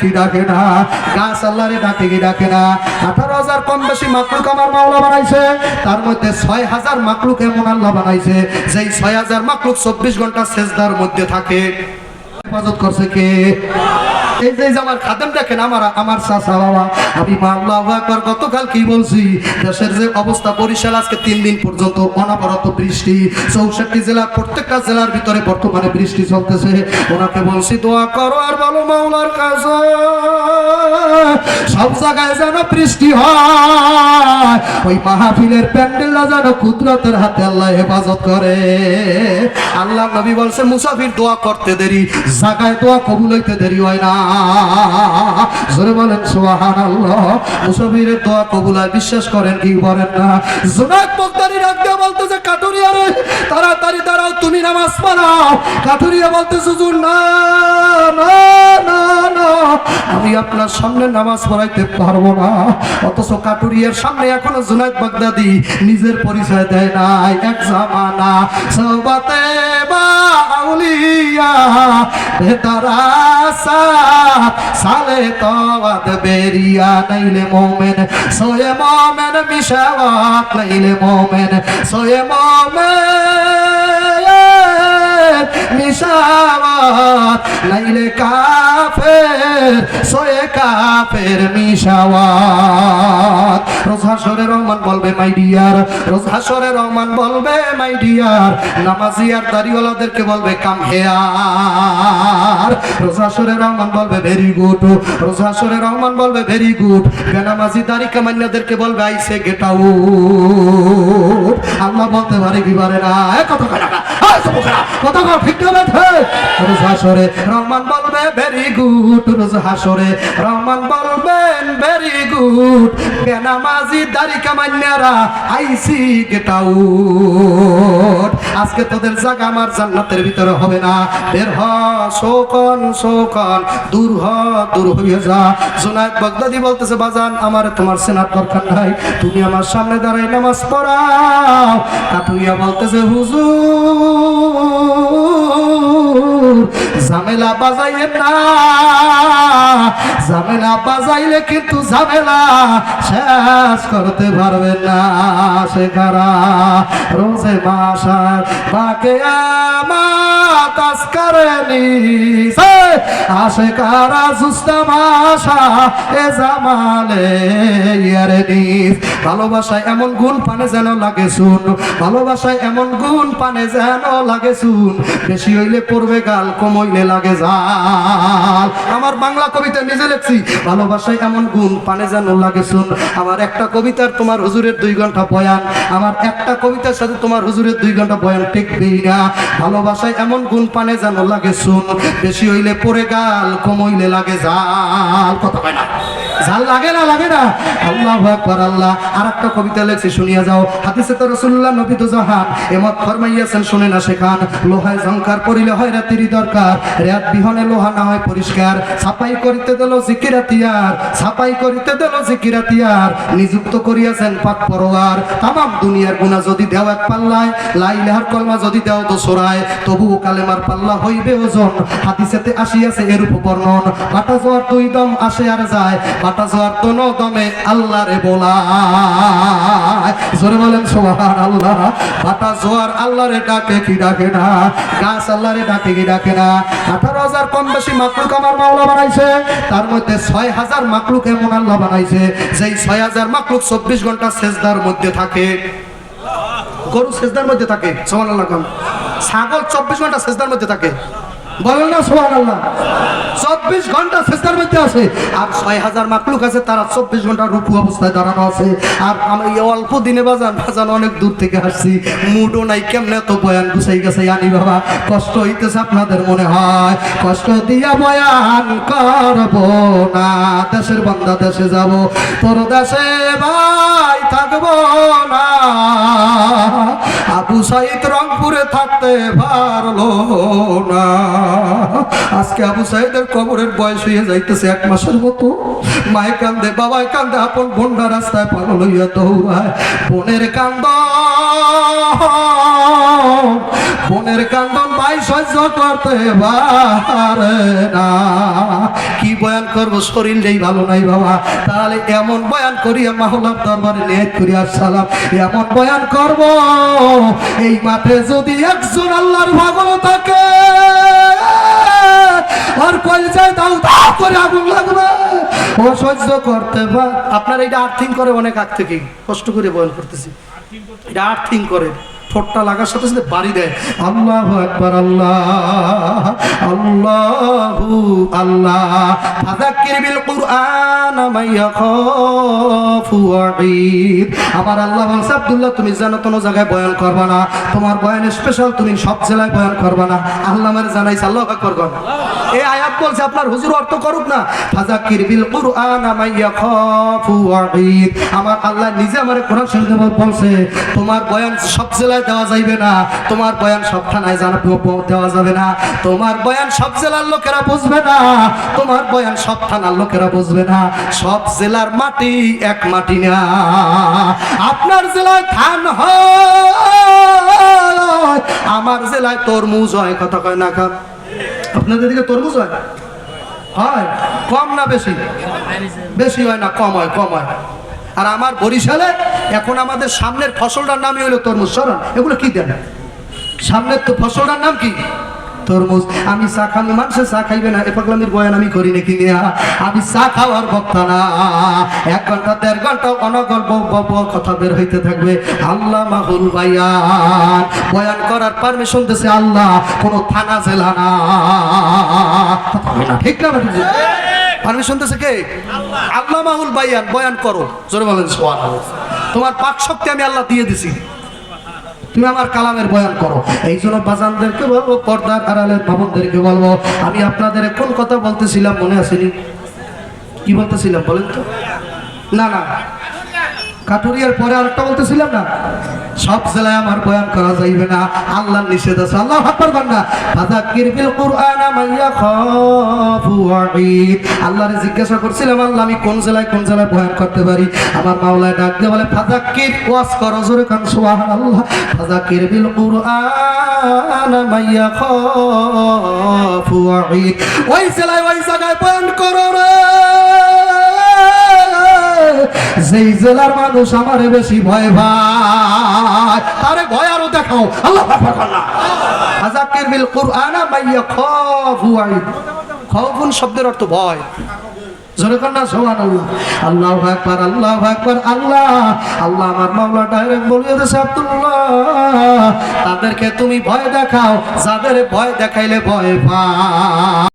কি ডাকে না? আঠারো হাজার কম বেশি মাকলুক আমার মাওলা বানাইছে। তার মধ্যে ছয় হাজার মাকলুক এমন আল্লাহ বানাইছে, যেই ছয় হাজার মাকলুক চব্বিশ ঘণ্টা সেজদার মধ্যে থাকে। হেফাজত করছে কে? কি বলছি যে অবস্থা আজকে তিন দিন পর্যন্ত অনাবরত বৃষ্টি, চৌষট্টি জেলার প্রত্যেকটা জেলার ভিতরে বর্তমানে বৃষ্টি চলতেছে। ওনাকে বলছি, দোয়া করো আর বলো মাওলার কাছে। সব জায়গায় যেন বৃষ্টি হয়। ওই মাহফিলের প্যান্ডেলটা যেন কুদরতের হাতে আল্লাহ হেফাজত করে। আল্লাহ নবী বলছে, মুসাফির দোয়া করতে দেরি জায়গায় দোয়া কবুল হইতে দেরি হয় না। জোরে বলেন সুবহান আল্লাহ মুসাফিরের দোয়া কবুল হয়, বিশ্বাস করেন কি বলেন না। জোনাক বক্তারি রাখ বলতেছে কাটুরিয়া তাড়াতাড়ি দাঁড়াও, তুমি নামাজ পড়াও। কাটুরিয়া বলতেছে না না। আমি আপনার সামনে নামাজ পড়াইতে পারব না। অথচ কাটুরিয়ার সামনে এখনও জুনাইদ বাগদাদি নিজের পরিচয় দেয় নাই। এক জামানা সবাতে বা আউলিয়া ভেতরা সালে তওয়াত বেরিয়া, নাইলে মোমেন, সোয়ে মোমেন, মিশাওয়াত কাফের সোয়ে কাফের মিশাওয়াত। রোজ হাসরে রহমান বলবে, মাই ডিয়ার। রোজ হাসরে রহমান বলবে, মাই ডিয়ার। নামাজি দাড়িওয়ালাদেরকে বলবে, কাম হেয়ার। রোজ হাসরে রহমান বলবে, ভেরি গুড। রোজ হাসরে রহমান বলবে, ভেরি গুড। বেনামাজি দাড়ি কামান্যাদেরকে বলবে, আইসে গেট আউট। আল্লাহ বলতে পারে কি পারে না? কত খারাপ কত খারাপ ঠিক বেঠে রোজ হাসরে রহমান বলবে ভেরি গুড রোজ হাসরে। রহমান বলবেন ভেরি গুড বেনামাজি দাড়ি কামান্যারা আইসি গেট আউট আজকে তোদের জায়গা আমার জান্নাতের ভিতরে হবে না। বের হ, শোকন শোকন। দূর হ, দূর হইয়া যা। জোনায়েদ বাগদাদি বলতেছে, বাজান, আমার তোমার সেনার দরকার নাই। তুমি আমার সামনে দাঁড়াই নামাজ পড়াও। কাটুইয়া বলতেছে, হুজুর ঝামেলা বাজাইলে না, ঝামেলা বাজাইলে কিন্তু ঝামেলা শেষ করতে পারবে না সে কারা রোজে মাসার বাকে আমার তাস্কারে নিছে। এ জামালে ভালোবাসায় এমন গুণ পানে যেন লাগে শুন ভালোবাসায় এমন গুণ পানে যেন লাগে শুন বেশি হইলে পড়বে গাল, কম হইলে লাগে জাল। আমার বাংলা কবিতা নিজে লিখছি, ভালোবাসায় এমন গুণ পানে যেন লাগে শুন আমার একটা কবিতার তোমার হুজুরের দুই ঘণ্টা বয়ান আমার একটা কবিতার সাথে তোমার হুজুরের দুই ঘণ্টা বয়ান টেকবেই না। ভালোবাসায় এমন গুণ পানে যেন লাগে শুন বেশি হইলে পড়ে গাল কম হইলে লাগে জাল। কথা হয় না। জাল লাগে না লাগে না? আল্লাহ আকবার, আল্লাহ। আর একটা কবিতা লেখছি, শুনিয়া যাও। হাদিসে তো রাসূলুল্লাহ নবী তো জাহান। এমত ফরমাইয়াছেন, শুনে না শেখান। লোহায় ঝংকার পড়িলে হয় রাতিরই দরকার। রেয়াত বিহনে লোহা না হয় পরিষ্কার। ছাপাই করিতে দিল জিকিরাতিয়ার ছাপাই করিতে দিল জিকিরাতিয়ার নিযুক্ত করিয়াছেন পাক পরোয়ার। তামাম দুনিয়ার গুনাহ যদি দেও এক পাল্লায় লাইলাহার কলমা যদি দেও দোসরায় তবু কালেমার পাল্লা হইবে ওজন। হাদিসেতে আসিয়াছে এরূপ বর্ণন কাটা জোয়ার দুই দম আসে আর যায় কাটা জোয়ার দোনো দমে আল্লাহরে বলায়। জোরে বলেন সুবহান আল্লাহ কাটা জোয়ার আল্লাহরে ডাকে কি ডাকে না? গাছ আল্লাহরে ডাকে কি ডাকে না? আঠারো হাজার কম বেশি মাকলুক আমার মাওলা বানাইছে। তার মধ্যে ছয় হাজার মাকলুক এমন আল্লাহ বানাইছে, যেই ছয় হাজার মাকলুক চব্বিশ ঘণ্টা সেজদার মধ্যে থাকে। গরু সেজদার মধ্যে থাকে সোমান আল্লাহ ছাগল চব্বিশ ঘণ্টা সেজদার মধ্যে থাকে। বলেন না সোমান আল্লাহ চব্বিশ ঘণ্টা সেজদার মধ্যে আছে। আর ছয় হাজার মাকলুক আছে, তারা চব্বিশ ঘণ্টা রুকু অবস্থায় দাঁড়ানো আছে। আর আমি অল্প দিনে বাজান বাজান অনেক দূর থেকে আসছি। মুডও নাই, কেমনে তো বয়ান গুছাই গেছে আনি বাবা? কষ্ট হইতেছে আপনাদের মনে হয়? কষ্ট দিয়া বয়ান করব না, দেশের বান্দা দেশে যাব। তোর দেশে ভাই থাকব না। আবু সাইদ রংপুরে থাকতে পারল না। আজকে আবু সাইদের কবরের বয়স হয়ে যাইতেছে এক মাসের মতো। মায় কান্দে বাবায় কান্দে, আপন বোনরা রাস্তায় পাগল হইয়া দৌড়ায়। বোনের কান্দ বোনের কান্দন ভাই সহ্য করতে পারে না। বয়ান করব, শরীর নেই, ভালো নাই বাবা। তাহলে এমন বয়ান করিয়া মাহলার দরবারে নেট করিয়া সালাম এমন বয়ান করব, এই মাঠে যদি একজন আল্লাহর ভাগল থাকে, আর কলজায় দাও দাও করে আগুন লাগবে। ও সহ্য করতে পার আপনার এটা আর্থিং করে, অনেক আগ থেকেই কষ্ট করে বয়ান করতেছি। এটা আর্থিং করে। ঠোঁটটা লাগার সাথে সাথে বাড়ি দেয়। আল্লাহ একবার আল্লাহ, আল্লাহু বিল কুরআন মাইয়া খাফু আমার আল্লাহ বলছে, আব্দুল্লাহ, তুমি কোনো জায়গায় বয়ান করবা না। তোমার স্পেশাল তুমি সব জেলায় বয়ান করবা না। আল্লাহ আমার জানাইছে, আল্লাহ আকবার কর এই আয়াত বলছে, আপনার হুজুর অর্থ করুক না। ফাযাক্কির বিল কুরআন মাইয়া খাফু ওয়াঈদ। আমার আল্লাহ নিজে আমার কোরআন শরীফে বলছে, তোমার বয়ান সব জেলায় দেওয়া যাইবে না, তোমার বয়ান সব থানায় জানা দেওয়া যাবে না। তোমার বয়ান সব জেলার লোকেরা বুঝবে না, তোমার বয়ান সব থানার লোকেরা বুঝবে না। সব জেলার মাটি এক মাটি না। আপনার জেলায় ধান হয়, আমার জেলায় তরমুজ হয়, কথা কয় না কাপ আপনাদের দিকে তরমুজ হয় হয়? কম না বেশি? বেশি হয় না, কম হয় কম হয়। আর আমার বরিশালে এখন আমাদের সামনের ফসলটার নামই হলো তরমুজ, সরণ। এগুলো কি দেন? সামনের তো ফসলটার নাম কি? তরমুজ। আমি চা খামি মানুষে চা খাইবে না। এ পাগলামির বয়ান আমি করি নাকি আমি চা খাওয়ার বক্তা না। এক ঘণ্টা, দেড় ঘণ্টা ব- কথা বের হইতে থাকবে। আল্লাহ মাহুল ভাইয়ান বয়ান করার পারমিশন দিছে আল্লাহ। কোনো থানা, জেলা না। ঠিক না? পারমিশন দিছে কে? আল্লাহ মাহুল ভাইয়ান বয়ান করো। জোরে বলেন। তোমার পাক শক্তি আমি আল্লাহ দিয়ে দিছি। তুমি আমার কালামের বয়ান করো। এই জন্য বাজানদেরকে বলব, পর্দার আড়ালের বাবনদেরকে বলব, আমি আপনাদের কোন কথা বলতেছিলাম মনে আসেনি? কি বলতেছিলাম বলেন তো? না না। কাটুরিয়ার পরে আরেকটা বলতেছিলাম না? সব জেলায় আমার বয়ান করা যাইবে না। আল্লাহ নিষেধ আছে। আল্লাহ হাপ্পার বান্না ফাযাক্কির বিল কুরআন মাইয়া ওয়াঈদ আল্লাহরে জিজ্ঞাসা করছিলাম, আল্লাহ, আমি কোন জেলায় কোন জেলায় বয়ান করতে পারি? আমার মাওলায় ডাক দিয়ে বলে, ফাযাক্কির, ওয়াজ করো, জোরে কান, সুবহানাল্লাহ। ফাযাক্কির বিল কুরআন মাইয়া খাফু ওই জেলায় ওই জায়গায় বয়ান করো রে। যেই জেলার মানুষ আমারে বেশি ভয় ভাই তারে ভয় আরও দেখাও। আল্লাহ হাজাকির বিল কুরআনা মাইয়া খাফু আইদ শব্দের অর্থ ভয়। আল্লাহ আল্লাহু আল্লাহু। আল্লাহ ডাইরেক্ট বলিয়ে তাদেরকে তুমি ভয় দেখাও, যাদের ভয় দেখাইলে ভয় পা